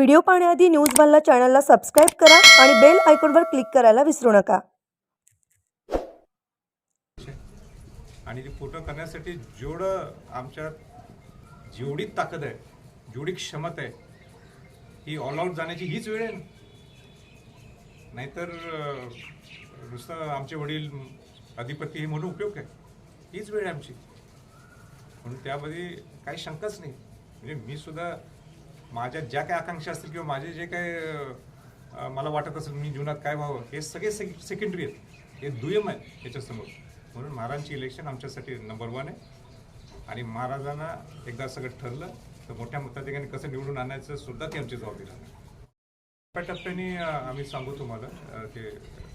Video पाहण्याआधी news बल्ला चॅनलला सबस्क्राईब करा आणि बेल आयकॉनवर क्लिक करायला विसरू नका. आणि ते फोटो करण्यासाठी जेवढं आमच्या जेवढी ताकद आहे जेवढी क्षमता आहे ही ऑल आउट जाण्याची हीच वेळ आहे नाहीतर नुसतं आमचे वडील अधिपती हे म्हणून उपयोग काय हीच वेळ आहे आमची. म्हणून त्यामध्ये काही शंकाच नाही. म्हणजे मी सुद्धा माझ्या ज्या काही आकांक्षा असतील किंवा माझे जे काय मला वाटत असेल मी जीवनात काय व्हावं हे सगळे सेकंडरी आहेत. हे दुय्यम आहे याच्यासमोर म्हणून महाराजांची इलेक्शन आमच्यासाठी नंबर वन आहे. आणि महाराजांना एकदा सगळं ठरलं तर मोठ्या मताधिकाने कसं निवडून आणायचं सुद्धा ती आमची जबाबदारी आहे टप्प्याटप्प्याने आम्ही सांगू तुम्हाला ते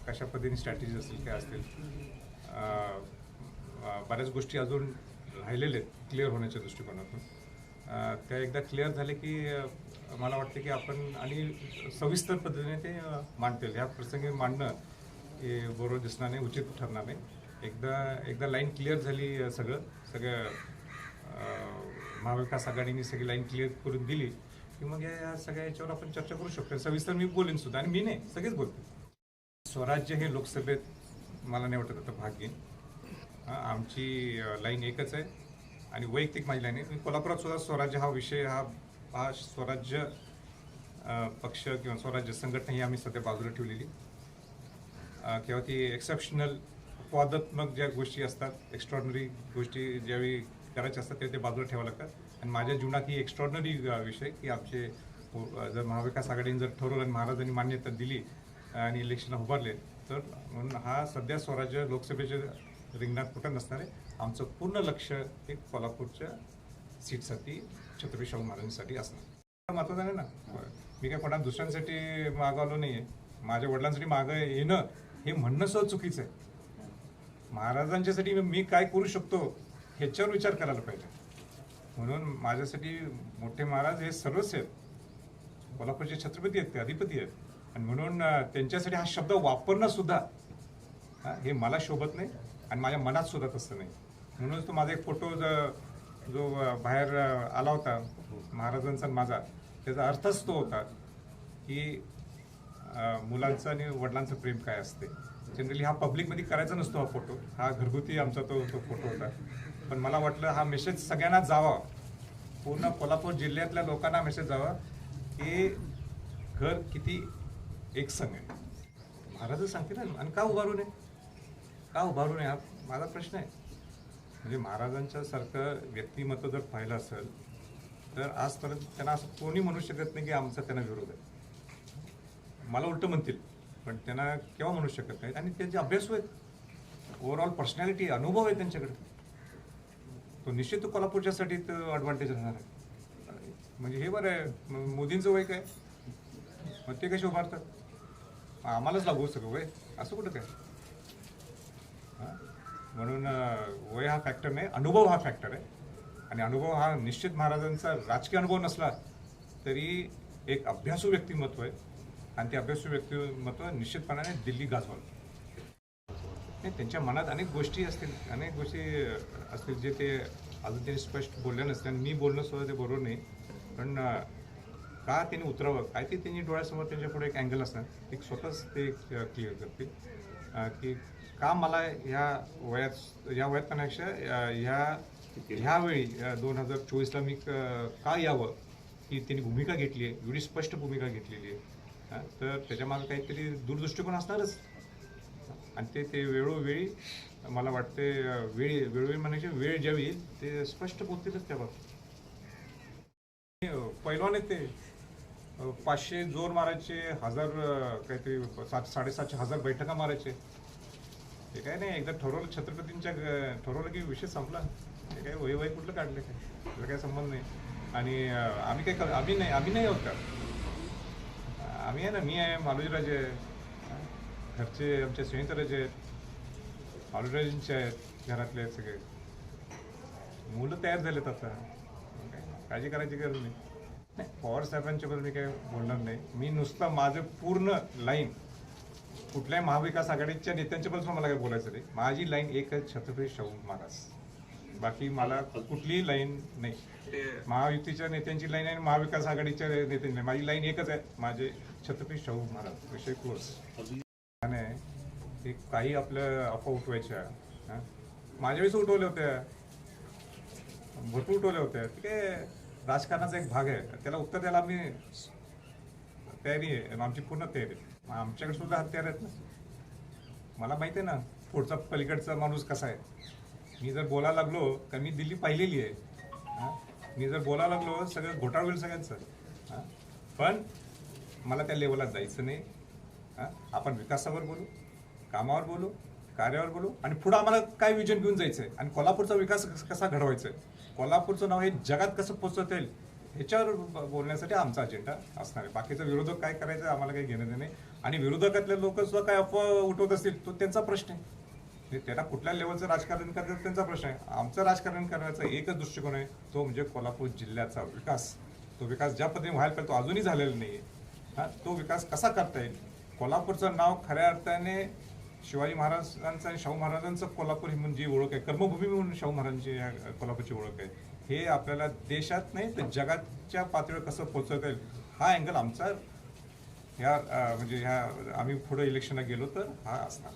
कशा पद्धतीने स्ट्रॅटेजी असतील काय असतील. बऱ्याच गोष्टी अजून राहिलेल्या आहेत क्लिअर होण्याच्या दृष्टिकोनातून. त्या एकदा क्लिअर झाले की मला वाटते की आपण आणि सविस्तर पद्धतीने ते मांडतील. ह्या प्रसंगी मांडणं हे बरोबर दिसणार नाही उचित ठरणार नाही. एकदा एकदा लाईन क्लिअर झाली सगळं सगळं महाविकास आघाडीने सगळी लाईन क्लिअर करून दिली की मग या सगळ्या याच्यावर आपण चर्चा करू शकतो. सविस्तर मी बोलेन सुद्धा आणि मी नाही सगळेच बोलतो स्वराज्य हे लोकसभेत मला नाही वाटत आता भाग घेईन. आमची लाईन एकच आहे. आणि वैयक्तिक माझी कोल्हापुरात सुद्धा स्वराज्य हा विषय हा हा स्वराज्य पक्ष किंवा स्वराज्य संघटना ही आम्ही सध्या बाजूला ठेवलेली. किंवा ती एक्सेप्शनल अपवादात्मक ज्या गोष्टी असतात एक्स्ट्रॉर्डनरी गोष्टी ज्यावेळी करायच्या असतात ते ते बाजूला ठेवावं लागतात. आणि माझ्या जीवनात ही एक्स्ट्रॉर्डनरी विषय की आमचे जर महाविकास आघाडीने जर ठरवलं आणि महाराजांनी मान्यता दिली आणि इलेक्शनला उभारले तर म्हणून हा सध्या स्वराज्य लोकसभेच्या रिंगणात कुठं नसणार आहे. आमचं पूर्ण लक्ष हे कोल्हापूरच्या सीटसाठी छत्रपती शाहू महाराजांसाठी असणार. महत्वाचं आहे ना. मी काय कोणा दुसऱ्यांसाठी मागवलो नाही आहे माझ्या वडिलांसाठी मागं येणं हे म्हणणं सुद्धा चुकीचं आहे. महाराजांच्यासाठी मी काय करू शकतो ह्याच्यावर विचार करायला पाहिजे. म्हणून माझ्यासाठी मोठे महाराज हे सर्वच आहेत. कोल्हापूरचे छत्रपती आहेत ते अधिपती आहेत. आणि म्हणून त्यांच्यासाठी हा शब्द वापरणं सुद्धा हा, हे मला शोभत नाही. आणि माझ्या मनात सुद्धा तसं नाही. म्हणूनच तो माझा एक फोटो जो बाहेर आला होता महाराजांचा माझा त्याचा अर्थच तो होता की मुलांचं आणि वडिलांचं प्रेम काय असते. जनरली हा पब्लिकमध्ये करायचा नसतो हा फोटो. हा घरगुती आमचा तो तो फोटो होता. पण मला वाटलं हा मेसेज सगळ्यांना जावा. पूर्ण कोल्हापूर जिल्ह्यातल्या लोकांना मेसेज जावा की घर किती एकसंग आहे. महाराज सांगते ना आणि का उभारू नये का उभारू नये हा माझा प्रश्न आहे. म्हणजे महाराजांच्या सारखं व्यक्तिमत्व जर पाहिलं असेल तर आजपर्यंत त्यांना असं कोणी म्हणू शकत नाही की आमचा त्यांना विरोध आहे. मला उलटं म्हणतील पण त्यांना केव्हा म्हणू शकत नाहीत. आणि त्यांचे अभ्यास आहेत ओव्हरऑल पर्सनॅलिटी अनुभव आहे त्यांच्याकडे. तो निश्चित तो कोल्हापूरच्यासाठी ॲडव्हान्टेज राहणार आहे. म्हणजे हे बरं आहे मोदींचं वय काय? मग ते कसे उभारतात? आम्हालाच लागू हो सगळं वय. असं कुठं काय? म्हणून वय हा फॅक्टर नाही अनुभव हा फॅक्टर आहे. आणि अनुभव हा निश्चित महाराजांचा राजकीय अनुभव नसला तरी एक अभ्यासू व्यक्तिमत्व आहे. आणि ते अभ्यासू व्यक्तिमत्व निश्चितपणाने दिल्ली गाजवाल. नाही त्यांच्या मनात अनेक गोष्टी असतील अनेक गोष्टी असतील जे ते अजून त्यांनी स्पष्ट बोलल्या नसते आणि मी बोलणं सुद्धा ते बरोबर नाही. पण का त्यांनी उतरावं? काय ते त्यांनी डोळ्यासमोर त्यांच्या पुढे एक अँगल असणार? एक स्वतःच ते क्लिअर करतील. की का मला ह्या वयात या वयात पेक्षा ह्या ह्यावेळी दोन हजार चोवीसला मी का यावं? ही त्यांनी भूमिका घेतली आहे एवढी स्पष्ट भूमिका घेतलेली आहे. तर त्याच्यामागे काहीतरी दूरदृष्टिकोन असणारच. आणि ते ते वेळोवेळी मला वाटते वेळ वेळी वेळोवेळी म्हणायचे वेळ ज्यावेळी येईल ते स्पष्ट बोलतीलच त्या बाबतीत. पैलवान ते. पाचशे जोर मारायचे हजार काहीतरी सात साडेसातशे हजार बैठका मारायचे. ते काय नाही एकदा ठरवलं छत्रपतींच्या ठरवलं की विषय संपला. ते काय वय वय कुठलं काढले काय? त्याचा काय संबंध नाही. आणि आम्ही काय कर आम्ही नाही आम्ही नाही आहोत का? आम्ही आहे ना मी आहे मालोजीराजे आहे. घरचे आमचे सुनीतराजे आहेत. मालोजीराजेंचे आहेत घरातले सगळे. मुलं तयार झालेत आता. काय काळजी करायची गरज नाही. नाही पवार साहेबांच्याबद्दल मी काय बोलणार नाही. मी नुसतं माझं पूर्ण लाईन कुठल्याही महाविकास आघाडीच्या नेत्यांच्याबद्दल मला काय बोलायचं नाही. माझी लाईन एक आहे छत्रपती शाहू महाराज. बाकी मला कुठलीही लाईन नाही. महायुतीच्या नेत्यांची लाईन आहे महाविकास आघाडीच्या नेत्यांची नाही माझी लाईन एकच आहे. माझे छत्रपती शाहू महाराज. विषय क्लोज आणि ते काही आपल्या अफवा उठवायच्या? माझ्या वेळेस उठवल्या होत्या. भरपूर उठवल्या होत्या. ते राजकारणाचा एक भाग आहे. त्याला उत्तर द्यायला आम्ही तयारी आहे आमची पूर्ण तयारी आहे. आमच्याकडे सुद्धा हत्यार आहेत ना. मला माहिती आहे ना पुढचा पलीकडचा माणूस कसा आहे. मी जर बोलायला लागलो तर मी दिल्ली पाहिलेली आहे. हां? मी जर बोलायला लागलो सगळं घोटाळ होईल सगळ्यांचं. पण मला त्या लेवलला जायचं नाही. हां? आपण विकासावर बोलू कामावर बोलू कार्यावर बोलू आणि पुढं आम्हाला काय विजन घेऊन जायचं आहे आणि कोल्हापूरचा विकास कसा घडवायचा आहे कोल्हापूरचं नाव हे जगात कसं पोचवता येईल? ह्याच्यावर बोलण्यासाठी आमचा अजेंडा असणार आहे. बाकीचा विरोधक काय करायचं आम्हाला काही घेणं देणे नाही. आणि विरोधकातले लोक सुद्धा काय अफवा उठवत असतील तो त्यांचा प्रश्न आहे. त्यांना कुठल्या लेवलचं राजकारण करायचं त्यांचा प्रश्न आहे. आमचं राजकारण करण्याचा एकच दृष्टिकोन आहे तो म्हणजे कोल्हापूर जिल्ह्याचा विकास. तो विकास ज्या पद्धतीने व्हायला पाहिजे तो अजूनही झालेला नाही आहे हा तो विकास कसा करता येईल? कोल्हापूरचं नाव खऱ्या अर्थाने शिवाजी महाराजांचं आणि शाहू महाराजांचं कोल्हापूर ही म्हणजे ओळख आहे. कर्मभूमी म्हणून शाहू महाराजांची या कोल्हापूरची ओळख आहे. हे आपल्याला देशात नाही तर जगाच्या पातळीवर कसं पोहोचवता येईल हा अँगल आमचा ह्या म्हणजे ह्या आम्ही पुढे इलेक्शनला गेलो तर हा असणार.